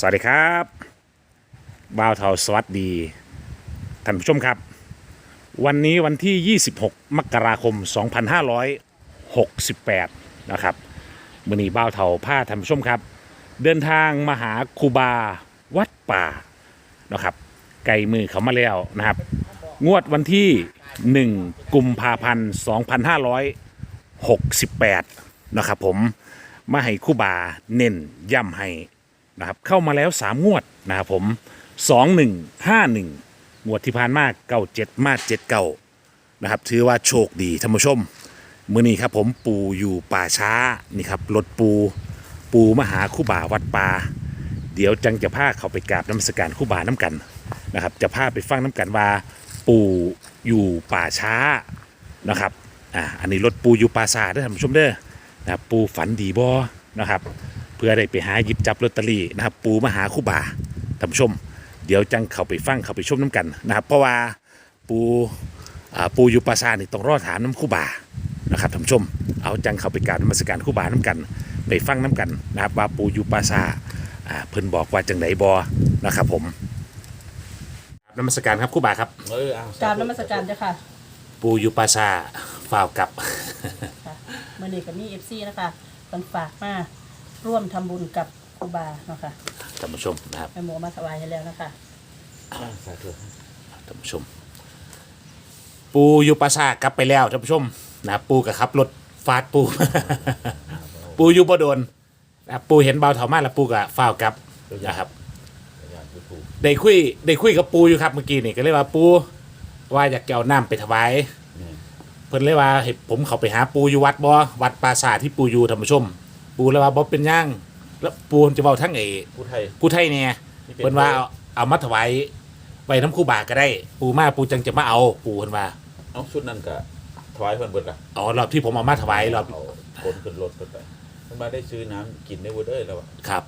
สวัสดีครับบ่าวเทาสวัสดีท่านผู้ชมครับ วันนี้วันที่ 26 มกราคม 2568 นะครับมือนี้บ่าวเทาผ้าท่านผู้ชมครับ เดินทางมาหาครูบาวัดป่านะครับไกลมือเขามาแล้วนะครับ งวดวันที่ 1 กุมภาพันธ์ 2568 นะครับผมมาให้ครูบาเน้นย้ำให้ นะครับเข้ามาแล้ว 3 งวดนะครับผม 2 1 5 1 งวดที่ผ่านมาเก้าเจ็ดมาเจ็ดเก้านะครับถือว่าโชคดีท่านผู้ชมมื้อนี้ครับผมปูอยู่ป่าช้านี่ครับรถปูปูมหาคู่บ่าวัดป่าเดี๋ยวจังจะพาเขาไปกราบน้ำสการคู่บ่าน้ำกันนะครับจะพาไปฟังน้ำกันว่า ปูอยู่ป่าช้านะครับอ่าอันนี้รถปูอยู่ป่าซาเด้อท่านผู้ชมเด้อนะครับปูฝันดีบ่นะครับ เพื่อได้ไปหาหยิบจับลอตเตอรี่นะครับ ปูมาหาคู่บ่าท่านผู้ชม เดี๋ยวจังเข้าไปฟังเข้าไปชมน้ำกันนะครับ เพราะว่าปูอ่าปูอยู่ปราสาทนี่ต้องรอถามน้ำคู่บ่านะครับท่านผู้ชม เอาจังเข้าไปกรารนมัสการคู่บ่าน้ำกัน ไปฟังน้ำกันนะครับว่าปูอยู่ปราสาทอ่าเพิ่นบอกว่าจังไดบอนะครับผมนมัสการครับคู่บ่าครับเออเอากรารนมัสการเจ้าค่ะ ปูอยู่ปราสาทฝ่าวกลับค่ะเมื่อนี้กับนี่เอฟซีนะคะคนฝากมา ร่วมทำบุญกับครูบาเนาะค่ะท่านผู้ชมนะครับแม่หมูมาถวายให้แล้วนะคะอ่าสาธุท่านผู้ชม ปูอยู่ปราสาทกลับไปแล้วท่านผู้ชมนะครับปูกับขับรถฟาดปู ปูอยู่บ่โดนนะครับปูเห็นเบาเถามาแล้วปูกับฝ้าวกลับนะครับอย่างที่ถูกได้คุยได้คุยกับปูอยู่ครับเมื่อกี้นี่ก็เลยว่าปูว่าอยากจะเอาน้ำไปถวายเนี่ยเพิ่นเลยว่าให้ผมเขาไปหาปูอยู่วัดบ่วัดปราสาทที่ปูอยู่ท่านผู้ชม ปูเลยว่าบ่เป็นหย่างแล้วปูจะเว้าทั้งไอ้ผู้ไทย ผู้ไทยเนี่ยนี่เป็น เพิ่นว่าเอาเอามาถวายไว้น้ำคู่บาก็ได้ ปูมาปูจังจะมาเอาปูเพิ่นว่าเอาชุดนั้นก็ถวายเพิ่นเบิดล่ะอ๋อรอบที่ผมเอามาถวายรอบเอาคนขึ้นรถเพิ่นไปเพิ่นมาได้ซื้อน้ำกินได้เว้ยเด้อแล้วอะครับ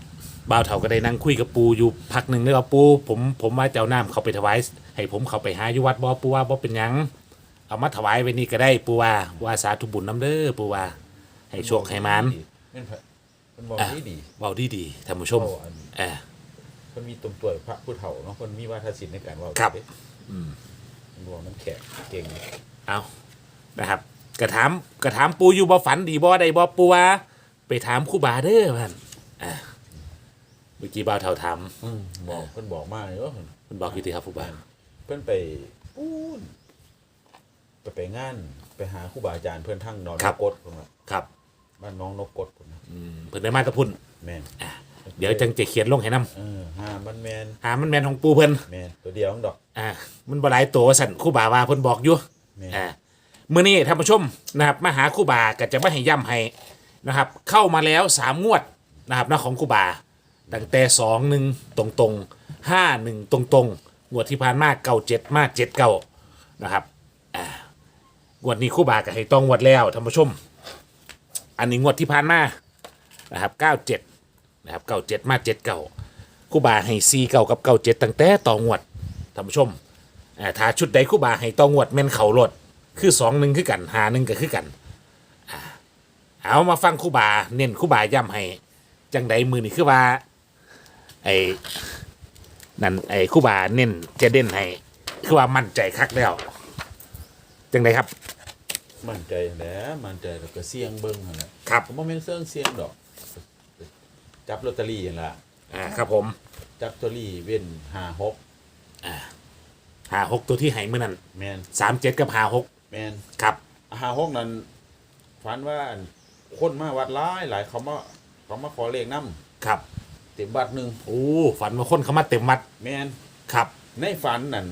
บ่าวเฒ่าก็ได้นั่งคุยกับปูอยู่พักหนึ่งเลยว่าปูผมผมมาเจ้าน้ำเขาไปถวายให้ผมเขาไปหาอยู่วัดบ่ปูว่าบ่เป็นหยังเอามาถวายไว้นี่ก็ได้ปูว่าว่าสาธุบุญน้ำเด้อปูว่าให้โชคให้มา นเพิ่นเพิ่นบอกอะดีดีเว้าดีดีๆท่านผู้ชมเว้าอันเออเพิ่นมีตรงตัวพระผู้เฒ่าเนาะเพิ่นมีวาทศิลป์ในการเว้าครับเด้อืมเพิ่นบอกมันแขกเก่งเอานะครับกระถามกระถามปูอยู่บ่ฝันดีบ่ได้บ่ปูว่าไปถามครูบาเด้อมันอ่าเมื่อกี้บ่าวเฒ่าถามอืมบอกเพิ่นบอกมาเลยว่ามันบอกอยู่ที่ครับครูบาเพิ่นไปปูนไปไปงานไปหาครูบาอาจารย์เพิ่นทั้งนอนนกกดเพิ่นว่าครับ บ้านน้องนกกดพุ่นนะอืมเพิ่นได้มาแตะพุ่นแม่นอ่าเดี๋ยวจังจะเขียนลงให้นํเออหามันแมนหามันแม่นของปูเพิ่นแมนตัวเดียวของดอก อ่ามันบ่หลายตัวว่าสั่นครูบาว่าเพิ่นบอกอยู่แมนอ่ามื้อนี้ท่านผู้ชมนะครับมาหาครูบาก็จะมาให้ย้ำให้นะครับ เข้ามาแล้วสามงวดนะครับนะของครูบาตั้งแต่สองหนึ่งตรงตรงห้าหนึ่งตรงตรงๆงวดที่ผ่านมาเก้าเจ็ดมาเจ็ดเก้านะครับอ่างวดนี้ครูบาก็ให้ต้องงวดแล้วท่านผู้ชม อันนี้งวดที่ผ่านมานะครับเก้าเจ็ดนะครับเก้าเจ็ดมาเจ็ดเก้าครูบาให้ซีเก้ากับเก้าเจ็ดตั้งแต่ต่องวดท่านผู้ชมอ่าถ้าชุดใดคู่บาให้ต้องวดแม่นเข่ารถคือสองหนึ่งคือกันหาหนึ่งก็คือกันอ่าเอามาฟังคู่บาเน้นคู่บาย้ำให้จังใดมือนี่คือว่าไอ้นั่นไอ้คู่บาเน้นจะเด่นให้คือว่ามั่นใจคักแล้วจังใดครับ มั่นใจแหล้วมั่นใจแล้วก็เสียงเบิ้งหั่นแหละครับผมว่าแม่นเสียงเสียงดอก จับลอตเตอรี่หั่นล่ะอ่าครับผมจับลอตเตอรี่เว้นห้าหกหาหกตัวที่ให้มื่อนั้นแมนสามเจ็ดกับหาหกแมนครับห้าหกนั้นฝันว่าอันคนมาวัดหลายหลายเขามาเขามาขอเลขน้ครับำเต็มบัตรหนึ่งโอ้ฝันว่าคนเขามาเต็มมัดแมนครับ ในฝันนั่น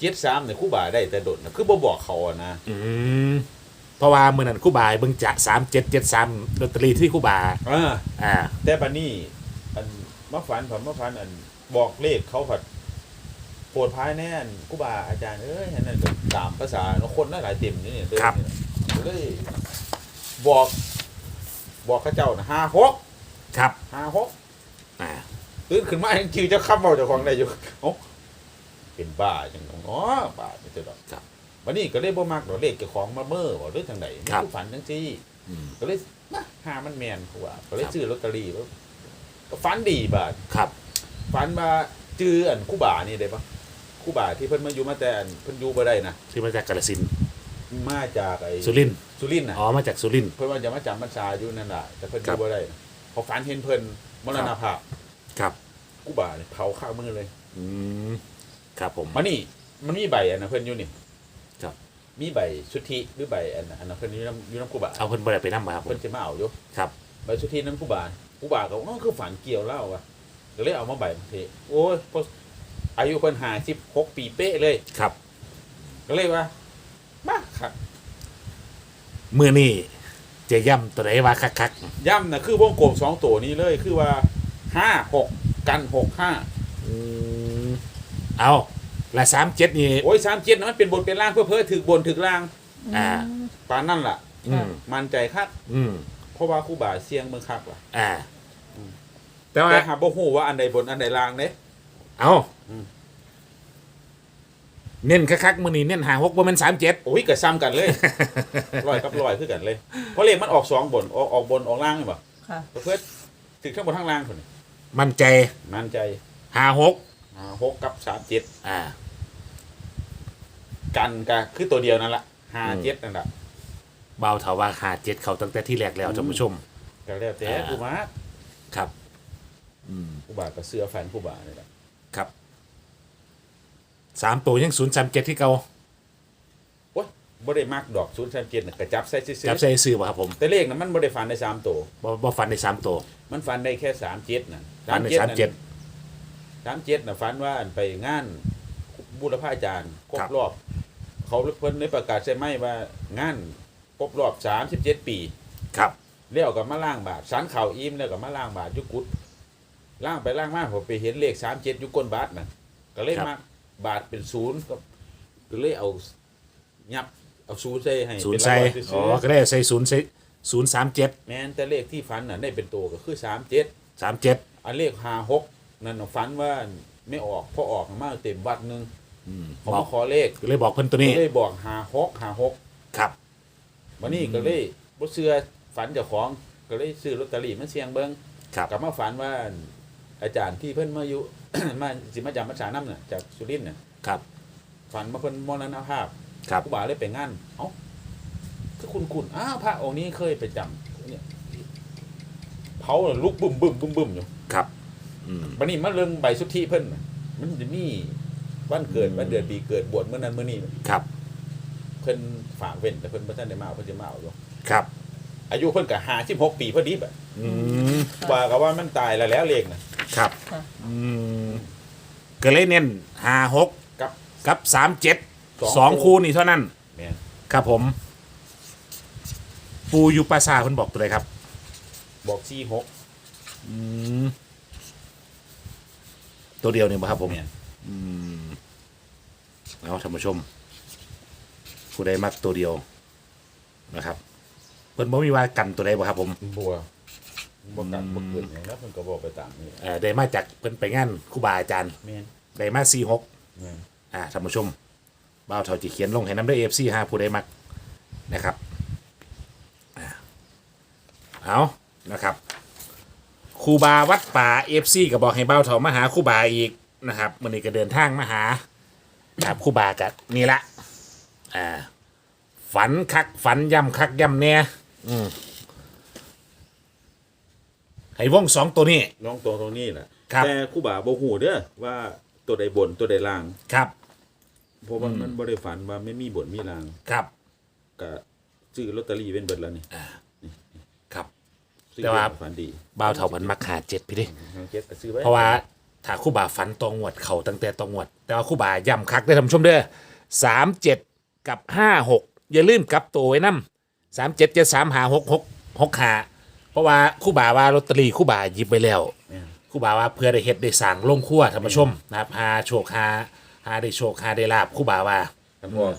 เจ็ดสามเนี่ยคู่บ่าได้แต่โดดนะคือบ่บอกเขาอะนะอืมเพราะว่ามื่อนั้นคู่บาเบิ่งจะสามเจ็ดเจ็ดสามลอตเตอรี่ที่คู่บาอ่าอ่า แต่บัดนี้อันมาฝันผมมาฝันอันบอกเลขเขาผัดโปรดพายแน่นกูบาอาจารย์เอ้ยอันนั้นก็ตามภาษาเนาะคนหลายๆเต็มนี่เนี่ยเดินครับ เนี่ยเลยบอก บอกเข้าเจ้านะห้าหกครับห้าหกอ่า ตื่นขึ้นมายังจือจะขับเอาเจ้าของได้อยู่โอ้ เป็นบ้าจังอ๋อบ้าไม่ใช่ดอกครับวันนี้ก็เลยบ่มักดอกเลขเจ้าของมาเมื่อบอกด้วยทางไหนครับฝันจังซี่อืมก็เลยมาหามันแมนเขาว่าก็เลยครับซื้อลอตเตอรี่แล้วก็ฝันดีบาทครับฝันว่าจื้ออันคู่บ่านี่ได้ปะคู่บ่าที่เพิ่นมาอยู่มาแต่อันเพิ่นอยู่บ่ได้นะที่มาจากกาฬสินธุ์มาจากไอ้สุรินทร์สุรินทร์น่ะ อ๋อมาจากสุรินทร์ เพิ่นว่าจะมาจำพรรษาอยู่นั่นน่ะแต่เพิ่นอครัยู่บบ่ได้นะพอฝันเห็นเพิ่นมรณภาพครับคู่บ่าเนี่ยเผาข้างมือเลย อืม ครับผมมานี่มันมีใบอันนะเพิ่นอยู่นี่ครับ มีใบสุทธิหรือใบอันน่ะอันนั้นเพิ่นอยู่น้ำอยู่น้ำคู่บ่าเอาเพิ่นบ่ได้ไปนำมาครับผเพิ่มนสิมาเอาอยู่ครับ ใบสุทธินั้นคู่บ่าคู่บ่าก็อ๋อคือฝันเกี่ยวเล่าว่ะก็เลยเอามาใบมาเทโอ้ยพออายุเพิ่น56ปีเป๊ะเลย ครับก็เลยว่ามาครับมื้อนี้เจะย่ำตัวไหนว่าคักย่ำนะคือวงกลมสองตัวนี้เลยคือว่าห้าหกกันหกห้าๆอืม เอาละ37นี่ โอ้ยสามเจ็ดนะมันเป็นบนเป็นล่างเพื่อเพื่อถือบนถือล่างอ่า ปานนั่นล่ะ อืม มันใจคักอืมเพราะว่าครู่บ่าเสียงเมืองคักล่ะอ่า แต่ว่า แต่หาบ่ฮู้ว่าอันใดบนอันใดล่างเด้ เอาอืม เน้นคักๆมื้อนี้เน้นหาหกบ่แม่น37โอ้ยก็ซ้ำกันเลย ลอยกับลอยคือกันเลย เพราะเลขมันออกสองบนออกออกบนออกล่างนี่บ่ค่ะ เพื่อถึงข้างบนข้างล่างคนนี้มั่นใจมั่นใจหาหก อ่าหกกับสามเจ็ดอ่า กันก็คือตัวเดียวนั่นล่ะห้าอืม เจ็ดนั่นล่ะเบาเถาว่าหาเจ็ดเขาตั้งแต่ที่แรกแล้วท่านผู้ชม ก็แล้วแต่อ่า ผู้มาครับ อืมผู้บ่าก็เสื้อแฟนผู้บ่านี่แหละครับสามตัวยังศูนย์สามเจ็ดที่เก่าโอ้ยบ่ได้มักดอกศูนย์สามเจ็ดน่ะกระจับใส่ซื้อจับใส่ซื้อป่ะครับผมๆแต่เลขน่ะมันบ่ได้ฟันได้สามตัว บ่บ่ฟันในสามตัว มันฟันได้แค่สามเจ็ดน่ะฟันในสามเจ็ด สามเจ็ดน่ะฟันว่าอันไปงานบูรพาอาจารย์ครครับบรอบ เขาเพิ่นได้ประกาศใช่ไหมว่างานครบรอบสามสิบเจ็ดปี ครับแล้วก็มาล่างบาทสันเข่าวอิ่มแล้วก็มาล่างบาทอยุกุดล่างไปล่างมาผมไปเห็นเลขสามเจ็ดยุก้นบาทน่ะก็เลยมาบาทเป็นศูนย์ก็ก็เลยเอายับเอาศูนย์ใส่ให้ศูนเป็ย์นใส่รางวัลซื้อ๋ออก็ได้ใส่ศูนย์ใส่ศูนย์สามเจ็ดแม้นแต่เลขที่ฟันน่ะได้เป็นตัวก็คือสามเจ็ดสามเจ็ดอันเลขห้าหก นั่นน่ะฟันว่าไม่ออกพอออกมาเต็มวัดหนึงเขาบอกมาขอเลขก็เลยบอกเพิ่นตัวก็นี้เลยบอกห้าหกห้าหกครับ วันนี้ก็เลยบ่เชื่อฝันเจ้าของก็เลยซื้อลอตเตอรี่มาเสี่ยงเบิ่ง ครับ กลับมาฝันว่าอาจารย์ที่เพิ่นมาอยู่ มาสิมาจำพรรษาน้ำน่ะจากสุรินทร์น่ะครับ ฝันมาเพิ่นมรณภาพครับ ครูบาเลยไปงานเอ้าคือคุณคุณอ้าวพระองค์นี้เคยไปจำเนี่ยเผาแล้วลุกบึ้มบึ้มบึ้มบึ้มอยู่ครั บอืมวันนี้มาเรื่องใบสุทธิเพิ่นน่ะมันจะมีวันเกิดอืมวันเดือนปีเกิดบวชเมื่อนั้นเมื่อนี้ครับ เพิ่นฝากเว้นแต่เพิ่นบ่ทันได้มาเอาเพิ่นจะมาเอาอยู่ครับ อายุเพิ่นก็56ปีพอดีแบบอืมว่าก็ว่ามันตายแล้วแล้วเลขน่ะครับค่ะอืมก็เลยเน้นหาหกกับกับสามเจ็ดสองสองคู่คู่นี่เท่านั้นแม่นครับผม ปูอยูปราซาคนบอกตัวเลยครับ บอก46อืม ตัวเดียวเนี่ยบ่ครับผมแม่นอืมเอาท่านผู้ชม ผู้ใดมักตัวเดียวนะครับเพิ่นบ่มีว่ากันตัวใดบ่ครับผม บัวบ่กันอืมบ่เกินอย่างนั้นเพิ่นก็บอกไปตามนี้เอ่อได้มาจากเพิ่นไปงานครูบาอาจารย์แม่นได้มาสี่หกแม่นอ่าท่านผู้ชมบ่าวเท่าจีเขียนลงให้น้ำได้เอฟซีห้าผู้ใดมักนะครับอ่าเอานะครับค รูบาวัดป่าเอฟซีก็บอกให้บ่าวเท่ามาหาครูบาอีกนะครับวันนี้ก็เดินทางมาหาครับครูบากันี่ละอ่าฝันคักฝันย่ำคักย่ำเนี่ยอืมให้วงสองตัวนี้ลองตรงตรงนี้แหละครับ แต่ครูบาบ่ฮู้เด้อว่าตัวใดบนตัวใดล่างครับ เพราะว่ามันบ่ได้ฝันว่าไม่มีบนมีล่างครับ ก็ซื้อลอตเตอรี่เว้นเบิดแล้วนี่ครับซื้อ แต่ว่า ฝันดีบ่าวเท่ามันมักหาเจ็ดพี่เดิทางเจ็ดก็ซื้อไว้เพราะว่าถ้าคู่บ่าฝันตองงวดเขาตั้งแต่ตองงวด แต่ว่าคู่บ่าย่ำคักได้อท่านผู้ชมเด้อสามเจ็ดกับห้าหกอย่าลืมกลับตัวไว้นำสามเจ็ดเจ็ดสามหาหกหกหกหาเพราะว่าคู่บ่าว่าลอตเตอรี่คู่บ่าหยิบไปแล้วแม่นคู่บ่าว่าเพื่อได้เฮ็ดได้สั่งลงครั่วท่านผู้ชมนะครับหาโชคหาหาได้โชคหาได้ลาบคู่บ่าว่าคันว่า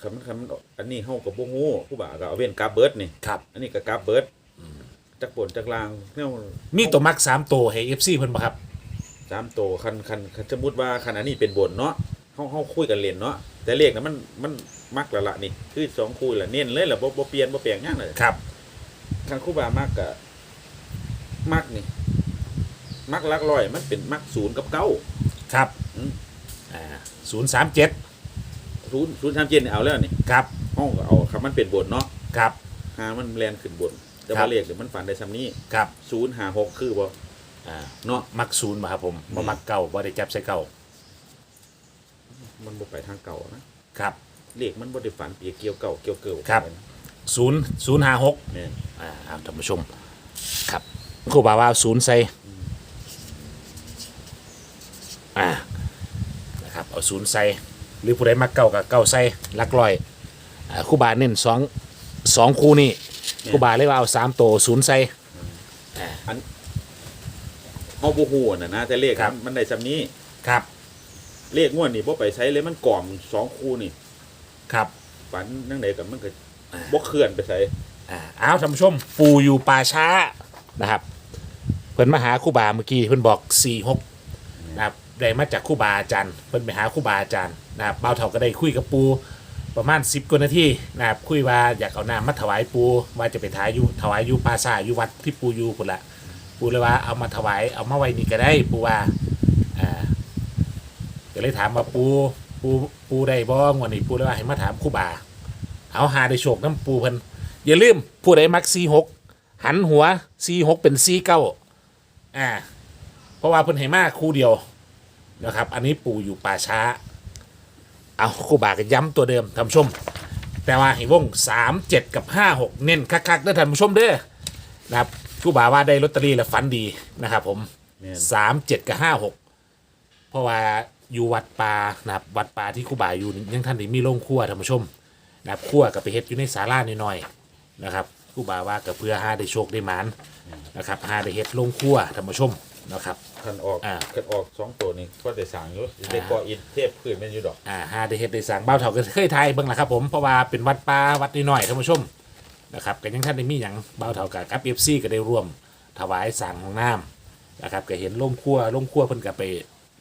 คันมันคันมันอันนี้เฮาก็บ่ฮู้ครูบาก็เอาเว้นกราฟเบิดนี่ ครับ อันนี้ก็กราฟเบิด จักบนจักล่างแนวมีตัวมักสามตัวให้เอฟซีเพิ่นบ่ครับ สามตัวคันคันคันสมมุติว่าคันอันนี้เป็นบนเนาะเฮาเฮาคุยกันเล่นเนาะแต่เลขน่ะมันมันมักและละนี่ คือสองคู่ละเน้นเลยล่ะบ่บ่เปลี่ยนบ่แปลงหยังเลยครับ คันครูบามากกะมากนี่ มักลักร้อยมันเป็นมักศูนย์กับเก้าครับอืมอ่าศูนย์สามเจ็ดศูนย์ศูนย์สามเจ็ดเอาแล้วนี่ครับห้องก็เอาครับมันเป็นบนเนาะครับหามันแลนขึ้นบน แต่ครัว่าบเลขเดี๋ยวมันฝันได้ซ้ำนี้ครับศูนย์หาหกคือบ่อ่าเนาะมักศูนย์มาครับผมอืมบ่มักเก่าบ่ได้จับใส่เก่ามันบ่ไปทางเก่านะครับเลขมันบ่ได้ฝันเปียเกี่ยวเก่าเกี่ยวเกิวครับศูนย์ศูนย์ห้าหกเนี่ยอ่าเอาท่านผู้ชม ครับครูบาว่าศูนย์ใส่อ่านะครับเอาศูนย์ใส่หรือผู้ใดมักเก่ากับเก่าใส่หลักร้อยอ่าครูบาเน้นสองสองคู่นี่ ครูบาเลยว่าเอาสามตัวศูนย์ใส่เฮาบ่ฮู้น่ะนะแต่เลขครับ มันได้ซ้ำนี้ ครับ เลขงวดนี่บ่ไปใช้เลยมันกล่อมสองคู่นี่ครับ ฝันนั่งไหนกับมันก็บ่เคลื่อนไปใส่อ่าเอาท่านผู้ชม ปูอยู่ป่าช้านะครับ เพิ่นมาหาครู่บาเมื่อกี้เพิ่นบอกสี่หกนะครับได้มาจากครู่บาอาจารย์เพิ่นไปหาครู่บาอาจารย์นะครับเบาเท่าก็ได้คุยกับปู ประมาณสิบกว่านาทีนะครับคุยว่าอยากเอาน้ำมาถวายปูว่าจะไปถายอยู่ถวายอยู่ป่าช้าอยู่วัดที่ปูอยู่พุ่นละปูเลยว่าเอามาถวายเอามาไว้นี่ก็ได้ปูว่าอ่าก็เลยถามว่าปูปูปูได้บ้องวันนี้ปูเลยว่าให้มาถามครู่บา เอาหาได้โชคน้ำปูเพิ่นอย่าลืมผู้ใดมักซีหกหันหัวซีหกเป็นซีเก้าอ่าเพราะว่าเพิ่นให้มาคู่เดียวนะครับ อันนี้ปูอยู่ป่าช้า เอาครู่บาก็ย้ำตัวเดิมท่านผู้ชม แต่ว่าให้วงสามเจ็ดกับห้าหกเน้นคักๆเด้อท่านผู้ชมเด้อนะครับครู่บาว่าได้ลอตเตอรี่แล้วฝันดีนะครับผมแม่น สามเจ็ดกับห้าหกเพราะว่าอยู่วัดป่านะครับวัดป่าที่ครู่บาอยู่นี่ยังท่านได้มีโรงครัวท่านผู้ชมนะครับขั้วกับไปเฮ็ดอยู่ในศาลาหน่อยๆนะครับครู่บาว่ากับเพื่อหาได้โชคได้หมานนะครับหาได้เฮ็ดลงขั้วท่านผู้ชม นะครับ คันออกอ่า คันออกสองตัวนี่ก็ได้สั่งอยู่ได้ก่ออิฐเทพพื้นแม่นอยู่ดอก อ่าหาได้เฮ็ดได้สร้างเบ้าเฒ่าก็เคยทายเบิ่งล่ะครับผมเพราะว่าเป็นวัดป่าวัดน้อยๆท่านผู้ชมนะครับก็ยังท่านได้มีหยังเบ้าเฒ่ากับกับ FC ก็ได้ร่วม ถวายสร้างห้องน้ำนะครับก็เห็นโรงครัวโรงครัวเพิ่นก็ไป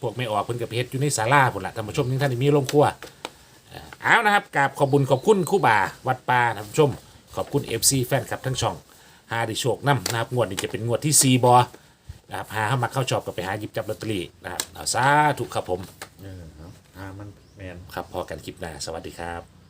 พวกไม่ออกเพิ่นก็ไปเฮ็ดอยู่ในศาลาพุ่นล่ะท่านผู้ชมยังท่านได้มีโรงครัวเอานะครับกราบขอบบุญขอบคุณครู่บาวัดป่าท่านผู้ชม ขอบคุณ FC แฟนคลับทั้งช่องหาได้โชคน้ำนะครับงวดนี้จะเป็นงวดที่4บอ นะครับหาเข้ามาเข้าชอบกับไปหาหยิบจับลอตเตอรี่นะครับเอาสาธุครับผมเออเอาอ่ามันแมน ครับพอกันคลิปหน้าสวัสดีครับ